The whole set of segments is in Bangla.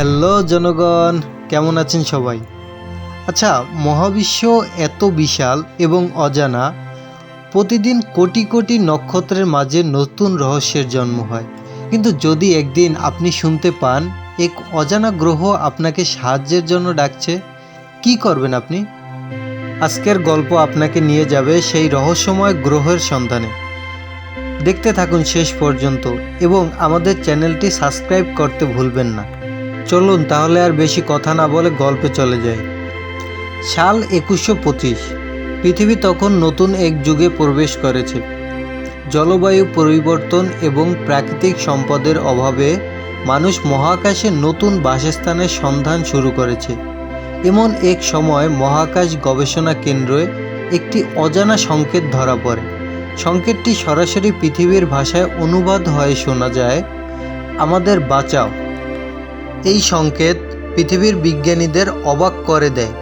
হ্যালো জনগণ, কেমন আছেন সবাই? আচ্ছা মহাবিশ্ব এত বিশাল এবং অজানা, প্রতিদিন কোটি কোটি নক্ষত্রের মাঝে নতুন রহস্যের জন্ম হয়। কিন্তু যদি একদিন আপনি শুনতে পান, এক অজানা গ্রহ আপনাকে সাহায্যের জন্য ডাকছে, কি করবেন আপনি? আজকের গল্প আপনাকে নিয়ে যাবে সেই রহস্যময় গ্রহের সন্ধানে। দেখতে থাকুন শেষ পর্যন্ত এবং আমাদের চ্যানেলটি সাবস্ক্রাইব করতে ভুলবেন না। চলুন তাহলে আর বেশি কথা না বলে গল্পে চলে যাই। সাল একুশশো পঁচিশ। পৃথিবী তখন নতুন এক যুগে প্রবেশ করেছে। জলবায়ু পরিবর্তন এবং প্রাকৃতিক সম্পদের অভাবে মানুষ মহাকাশে নতুন বাসস্থানের সন্ধান শুরু করেছে। এমন এক সময় মহাকাশ গবেষণা কেন্দ্রে একটি অজানা সংকেত ধরা পড়ে। সংকেতটি সরাসরি পৃথিবীর ভাষায় অনুবাদ হয়ে শোনা যায়, আমাদের বাঁচাও। এই সংকেত পৃথিবীর বিজ্ঞানীদের অবাক করে দেয়।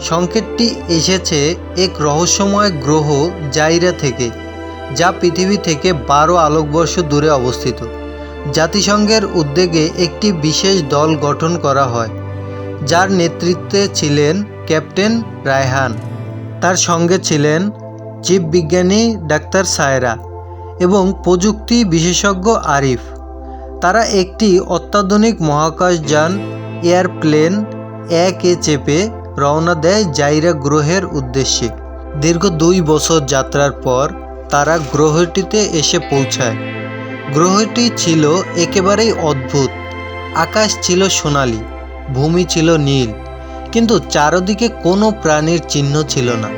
সংকেতটি এসেছে এক রহস্যময় গ্রহ জাইরা থেকে, যা পৃথিবী থেকে বারো আলোকবর্ষ দূরে অবস্থিত। জাতিসংঘের উদ্যোগে একটি বিশেষ দল গঠন করা হয়, যার নেতৃত্বে ছিলেন ক্যাপ্টেন রায়হান। তার সঙ্গে ছিলেন জীববিজ্ঞানী ডাক্তার সায়রা এবং প্রযুক্তি বিশেষজ্ঞ আরিফ। তারা একটি অত্যাধুনিক মহাকাশযান এয়ারপ্লেন একে চেপে রওনা দেয় জাইরা গ্রহের উদ্দেশ্যে। দীর্ঘ দুই বছর যাত্রার পর তারা গ্রহটিতে এসে পৌঁছায়। গ্রহটি ছিল একেবারেই অদ্ভুত। আকাশ ছিল সোনালি, ভূমি ছিল নীল, কিন্তু চারদিকে কোনো প্রাণীর চিহ্ন ছিল না।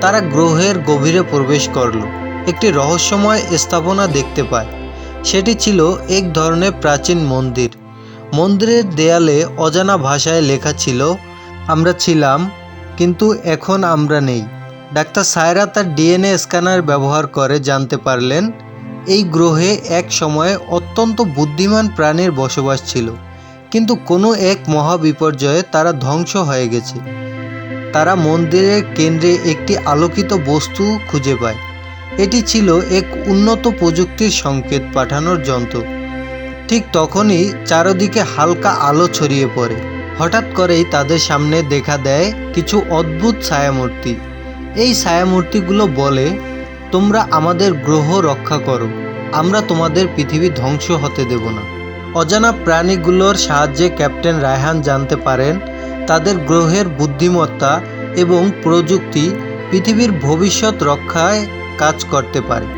তারা গ্রহের গভীরে প্রবেশ করল। একটি রহস্যময় স্থাপনা দেখতে পায়। সেটি ছিল এক ধরনের প্রাচীন মন্দির। মন্দিরের দেয়ালে অজানা ভাষায় লেখা ছিল, আমরা ছিলাম, কিন্তু এখন আমরা নেই। ডাক্তার সায়রা তার ডিএনএ স্ক্যানার ব্যবহার করে জানতে পারলেন, এই গ্রহে এক সময়ে অত্যন্ত বুদ্ধিমান প্রাণীর বসবাস ছিল, কিন্তু কোনো এক মহাবিপর্যয়ে তারা ধ্বংস হয়ে গেছে। তারা মন্দিরের কেন্দ্রে একটি আলোকিত বস্তু খুঁজে পায়। এটি ছিল এক উন্নত প্রযুক্তির সংকেত পাঠানোর যন্ত্র। ঠিক তখনই চারদিকে হালকা আলো ছড়িয়ে পড়ে। হঠাৎ করেই তাদের সামনে দেখা দেয় কিছু অদ্ভুত ছায়ামূর্তি। এই ছায়ামূর্তিগুলো বলে, তোমরা আমাদের গ্রহ রক্ষা করো। আমরা তোমাদের পৃথিবী ধ্বংস হতে দেব না। অজানা প্রাণীগুলোর সাহায্যে ক্যাপ্টেন রায়হান জানতে পারেন, তাদের গ্রহের বুদ্ধিমত্তা এবং প্রযুক্তি পৃথিবীর ভবিষ্যৎ রক্ষায় কাজ করতে পারে।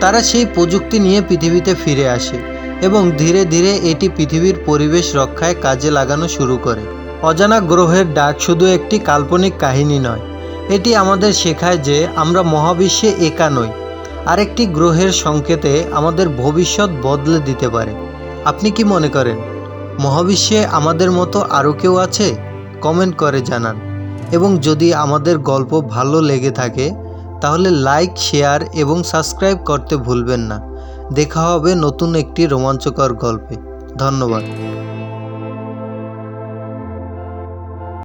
তারা সেই প্রযুক্তি নিয়ে পৃথিবীতে ফিরে আসে এবং ধীরে ধীরে এটি পৃথিবীর পরিবেশ রক্ষায় কাজে লাগানো শুরু করে। অজানা গ্রহের ডাক শুধু একটি কাল্পনিক কাহিনী নয়, এটি আমাদের শেখায় যে আমরা মহাবিশ্বে একা নই। আরেকটি গ্রহের সংকেতে আমাদের ভবিষ্যৎ বদলে দিতে পারে। আপনি কি মনে করেন, মহাবিশ্বে আমাদের মতো আরও কেউ আছে? কমেন্ট করে জানান। এবং যদি আমাদের গল্প ভালো লেগে থাকে তাহলে লাইক, শেয়ার এবং সাবস্ক্রাইব করতে ভুলবেন না। দেখা হবে নতুন একটি রোমাঞ্চকর গল্পে। ধন্যবাদ।